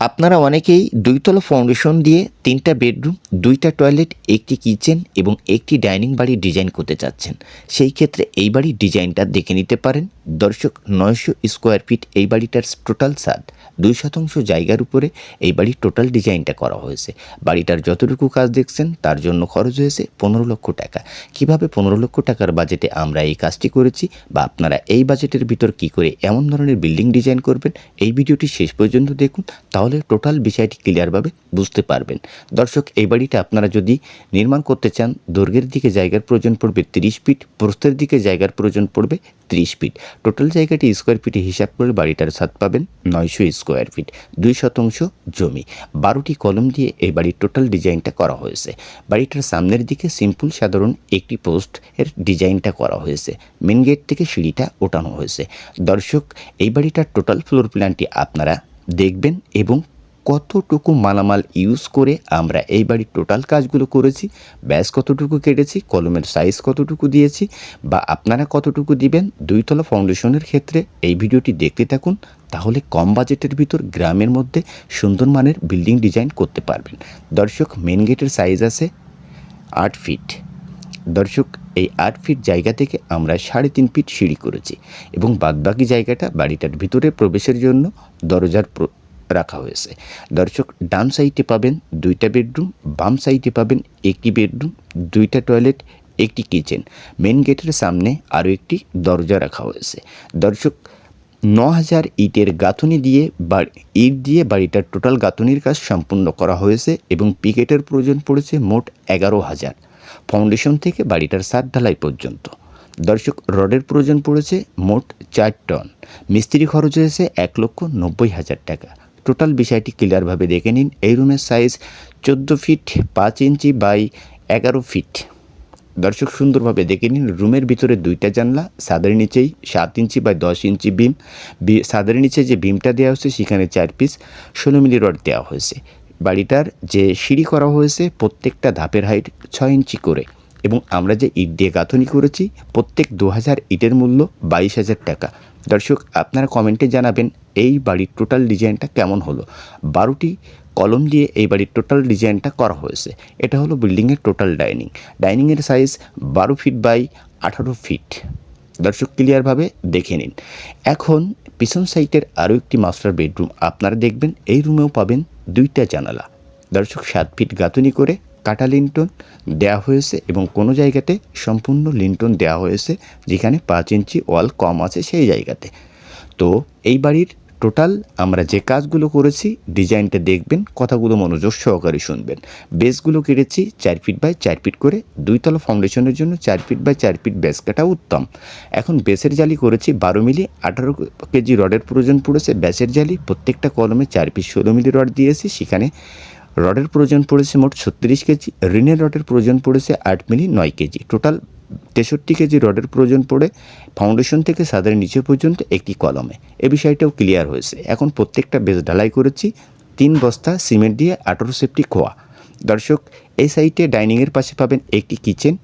আপনারা অনেকেই দুইতলা ফাউন্ডেশন দিয়ে তিনটা বেডরুম, দুইটা টয়লেট, একটি কিচেন এবং একটি ডাইনিং বাড়ি ডিজাইন করতে চাচ্ছেন। সেই ক্ষেত্রে এই বাড়ির ডিজাইনটা দেখে নিতে পারেন। দর্শক, নয়শো স্কোয়ার ফিট এই বাড়িটার টোটাল সাদ দুই শতাংশ জায়গার উপরে এই বাড়ির টোটাল ডিজাইনটা করা হয়েছে। বাড়িটার যতটুকু কাজ দেখছেন, তার জন্য খরচ হয়েছে পনেরো লক্ষ টাকা। কীভাবে পনেরো লক্ষ টাকার বাজেটে আমরা এই কাজটি করেছি বা আপনারা এই বাজেটের ভিতর কি করে এমন ধরনের বিল্ডিং ডিজাইন করবেন, এই ভিডিওটি শেষ পর্যন্ত দেখুন। তাহলে টোটাল বিষয়টি ক্লিয়ারভাবে বুঝতে পারবেন। দর্শক, এই বাড়িটা আপনারা যদি নির্মাণ করতে চান দৈর্ঘ্যের দিকে জায়গার প্রয়োজন পড়বে তিরিশ ফিট, প্রস্থের দিকে জায়গার প্রয়োজন পড়বে ত্রিশ ফিট। টোটাল জায়গাটি স্কোয়ার ফিটে হিসাব করে বাড়িটার ছাদ পাবেন নয়শো স্কোয়ার ফিট দুই শতাংশ জমি। বারোটি কলম দিয়ে এই বাড়ির টোটাল ডিজাইনটা করা হয়েছে। বাড়িটার সামনের দিকে সিম্পল সাধারণ একটি পোস্ট এর ডিজাইনটা করা হয়েছে। মেন গেট থেকে সিঁড়িটা ওঠানো হয়েছে। দর্শক, এই বাড়িটার টোটাল ফ্লোর প্ল্যানটি আপনারা দেখবেন এবং কতটুকু মালামাল ইউজ করে আমরা এই বাড়ির টোটাল কাজগুলো করেছি, ব্যাস কতটুকু কেটেছি, কলমের সাইজ কতটুকু দিয়েছি বা আপনারা কতটুকু দিবেন দুইতলা ফাউন্ডেশনের ক্ষেত্রে এই ভিডিওটি দেখতে থাকুন, তাহলে কম বাজেটের ভিতর গ্রামের মধ্যে সুন্দর মানের বিল্ডিং ডিজাইন করতে পারবেন। দর্শক মেন গেটের সাইজ আছে আট ফিট দর্শক, এই আট ফিট জায়গা থেকে আমরা সাড়ে তিন ফিট সিঁড়ি করেছি এবং বাদবাকি জায়গাটা বাড়িটার ভিতরে প্রবেশের জন্য দরজার রাখা হয়েছে। দর্শক, ডান সাইডে পাবেন দুইটা বেডরুম, বাম সাইডে পাবেন একটি বেডরুম, দুইটা টয়লেট, একটি কিচেন। মেন গেটের সামনে আরও একটি দরজা রাখা হয়েছে। দর্শক ন হাজার ইটের গাঁথনি দিয়ে ইট দিয়ে বাড়িটার টোটাল গাঁথনির কাজ সম্পূর্ণ করা হয়েছে এবং পিকেটের প্রয়োজন পড়েছে মোট এগারো হাজার। ফাউন্ডেশন থেকে বাড়িটার সাত ঢালাই পর্যন্ত। দর্শক, রডের প্রয়োজন পড়েছে মোট চার টন। মিস্ত্রি খরচ হয়েছে এক লক্ষ নব্বই হাজার টাকা। টোটাল বিষয়টি ক্লিয়ারভাবে দেখে নিন। এই রুমের সাইজ চোদ্দ ফিট পাঁচ ইঞ্চি বাই এগারো ফিট। দর্শক, সুন্দরভাবে দেখে নিন, রুমের ভিতরে দুইটা জানলা, ছাদের নিচেই সাত ইঞ্চি বাই দশ ইঞ্চি বিম। বি- ছাদের নিচে যে বিমটা দেওয়া হয়েছে, সেখানে চার পিস ষোলো মিলি রড দেওয়া হয়েছে। বাড়িটার যে সিঁড়ি করা হয়েছে, প্রত্যেকটা ধাপের হাইট ছয় ইঞ্চি করে। এবং আমরা যে ইট দিয়ে গাঁথনি করেছি, প্রত্যেক দু হাজার ইটের মূল্য বাইশ হাজার টাকা। দর্শক, আপনারা কমেন্টে জানাবেন এই বাড়ির টোটাল ডিজাইনটা কেমন হলো। বারোটি কলম দিয়ে এই বাড়ির টোটাল ডিজাইনটা করা হয়েছে। এটা হলো বিল্ডিংয়ের টোটাল ডাইনিং। ডাইনিংয়ের সাইজ বারো ফিট বাই আঠারো ফিট। দর্শক, ক্লিয়ারভাবে দেখে নিন। এখন পিছন সাইটের আরও একটি মাস্টার বেডরুম। আপনারা দেখবেন এই রুমেও পাবেন দুইটা জানালা। দর্শক, সাত ফিট গাঁথনি করে কাটা লিন্টন দেওয়া হয়েছে এবং কোনো জায়গাতে সম্পূর্ণ লিন্টন দেওয়া হয়েছে, যেখানে পাঁচ ইঞ্চি ওয়াল কম আছে সেই জায়গাতে। তো এই বাড়ির টোটাল আমরা যে কাজগুলো করেছি, ডিজাইনটা দেখবেন, কথাগুলো মনোযোগ সহকারে শুনবেন। বেসগুলো কেটেছি চার ফিট বাই চার ফিট করে, দুইতলা ফাউন্ডেশনের জন্য চার ফিট বাই চার ফিট বেস কাটা উত্তম। এখন বেসের জালি করেছি বারো মিলি, আঠারো কেজি রডের প্রয়োজন পড়েছে। ব্যাসের জালি প্রত্যেকটা কলমে চার পিস ষোলো মিলি রড দিয়েছি, সেখানে রডের প্রয়োজন পড়েছে মোট ছত্রিশ কেজি, ঋণের রডের প্রয়োজন পড়েছে আট মিলি নয় কেজি। টোটাল তেষট্টি কেজি রডের প্রয়োজন পড়ে ফাউন্ডেশন থেকে সাদের নিচে পর্যন্ত একটি কলমে। এ বিষয়টাও ক্লিয়ার হয়েছে। এখন প্রত্যেকটা বেস ঢালাই করেছি। তিন বস্তা সিমেন্ট দিয়ে আঠারো সেফটি খোয়া। দর্শক, এই সাইটে ডাইনিংয়ের পাশে পাবেন একটি কিচেন